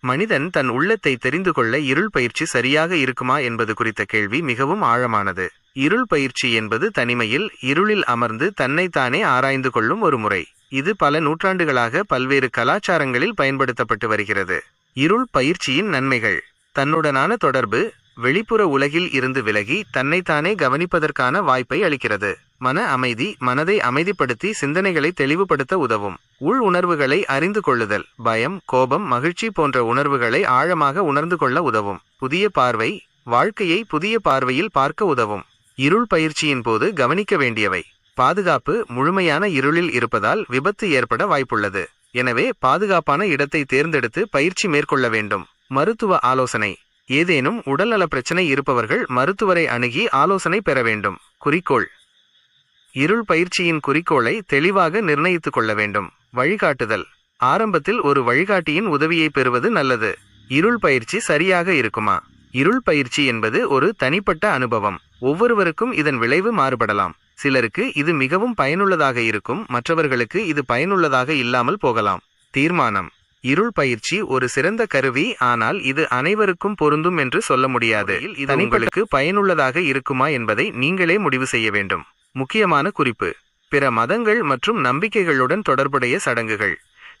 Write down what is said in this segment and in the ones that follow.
மனிதன் தன் உள்ளத்தை தெரிந்து கொள்ள இருள் பயிற்சி சரியாக இருக்குமா என்பது குறித்த கேள்வி மிகவும் ஆழமானது. இருள் பயிற்சி என்பது தனிமையில் இருளில் அமர்ந்து தன்னைத்தானே ஆராய்ந்து கொள்ளும் ஒரு முறை. இது பல நூற்றாண்டுகளாக பல்வேறு கலாச்சாரங்களில் பயன்படுத்தப்பட்டு வருகிறது. இருள் பயிற்சியின் நன்மைகள். தன்னுடனான தொடர்பு வெளிப்புற உலகில் இருந்து விலகி தன்னைத்தானே கவனிப்பதற்கான வாய்ப்பை அளிக்கிறது. மன அமைதி மனதை அமைதிப்படுத்தி சிந்தனைகளை தெளிவுபடுத்த உதவும். உள் உணர்வுகளை அறிந்து கொள்ளுதல் பயம் கோபம் மகிழ்ச்சி போன்ற உணர்வுகளை ஆழமாக உணர்ந்து கொள்ள உதவும். புதிய பார்வை வாழ்க்கையை புதிய பார்வையில் பார்க்க உதவும். இருள் பயிற்சியின் போது கவனிக்க வேண்டியவை. பாதுகாப்பு முழுமையான இருளில் இருப்பதால் விபத்து ஏற்பட வாய்ப்புள்ளது. எனவே பாதுகாப்பான இடத்தை தேர்ந்தெடுத்து பயிற்சி மேற்கொள்ள வேண்டும். மருத்துவ ஆலோசனை. ஏதேனும் உடல்நல பிரச்சனை இருப்பவர்கள் மருத்துவரை அணுகி ஆலோசனை பெற வேண்டும். குறிக்கோள். இருள் பயிற்சியின் குறிக்கோளை தெளிவாக நிர்ணயித்துக் கொள்ள வேண்டும். வழிகாட்டுதல். ஆரம்பத்தில் ஒரு வழிகாட்டியின் உதவியை பெறுவது நல்லது. இருள் பயிற்சி சரியாக இருக்குமா? இருள் பயிற்சி என்பது ஒரு தனிப்பட்ட அனுபவம். ஒவ்வொருவருக்கும் இதன் விளைவு மாறுபடலாம். சிலருக்கு இது மிகவும் பயனுள்ளதாக இருக்கும். மற்றவர்களுக்கு இது பயனுள்ளதாக இல்லாமல் போகலாம். தீர்மானம். இருள் பயிற்சி ஒரு சிறந்த கருவி. ஆனால் இது அனைவருக்கும் பொருந்தும் என்று சொல்ல முடியாது. இது உங்களுக்கு பயனுள்ளதாக இருக்குமா என்பதை நீங்களே முடிவு செய்ய வேண்டும். முக்கியமான குறிப்பு. பிற மதங்கள் மற்றும் நம்பிக்கைகளுடன் தொடர்புடைய சடங்குகள்.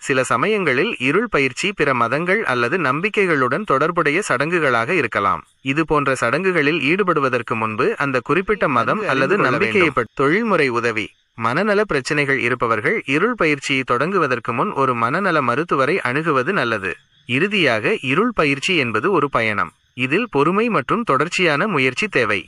சில சமயங்களில் இருள் பயிற்சி பிற மதங்கள் அல்லது நம்பிக்கைகளுடன் தொடர்புடைய சடங்குகளாக இருக்கலாம். இது போன்ற சடங்குகளில் ஈடுபடுவதற்கு முன்பு அந்த குறிப்பிட்ட மதம் அல்லது நம்பிக்கையை தொழில்முறை உதவி. மனநல பிரச்சனைகள் இருப்பவர்கள் இருள் பயிற்சியை தொடங்குவதற்கு முன் ஒரு மனநல மருத்துவரை அணுகுவது நல்லது. இறுதியாக இருள் பயிற்சி என்பது ஒரு பயணம். இதில் பொறுமை மற்றும் தொடர்ச்சியான முயற்சி தேவை.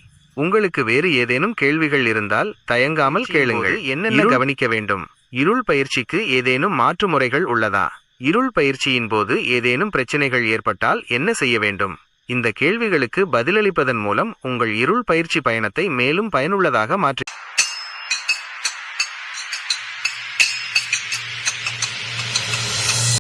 உங்களுக்கு வேறு ஏதேனும் கேள்விகள் இருந்தால் தயங்காமல் கேளுங்கள். என்னென்ன கவனிக்க வேண்டும்? இருள் பயிற்சிக்கு ஏதேனும் மாற்று முறைகள் உள்ளதா? இருள் பயிற்சியின் போது ஏதேனும் பிரச்சனைகள் ஏற்பட்டால் என்ன செய்ய வேண்டும்? இந்த கேள்விகளுக்கு பதிலளிப்பதன் மூலம் உங்கள் இருள் பயிற்சி பயணத்தை மேலும் பயனுள்ளதாக மாற்றி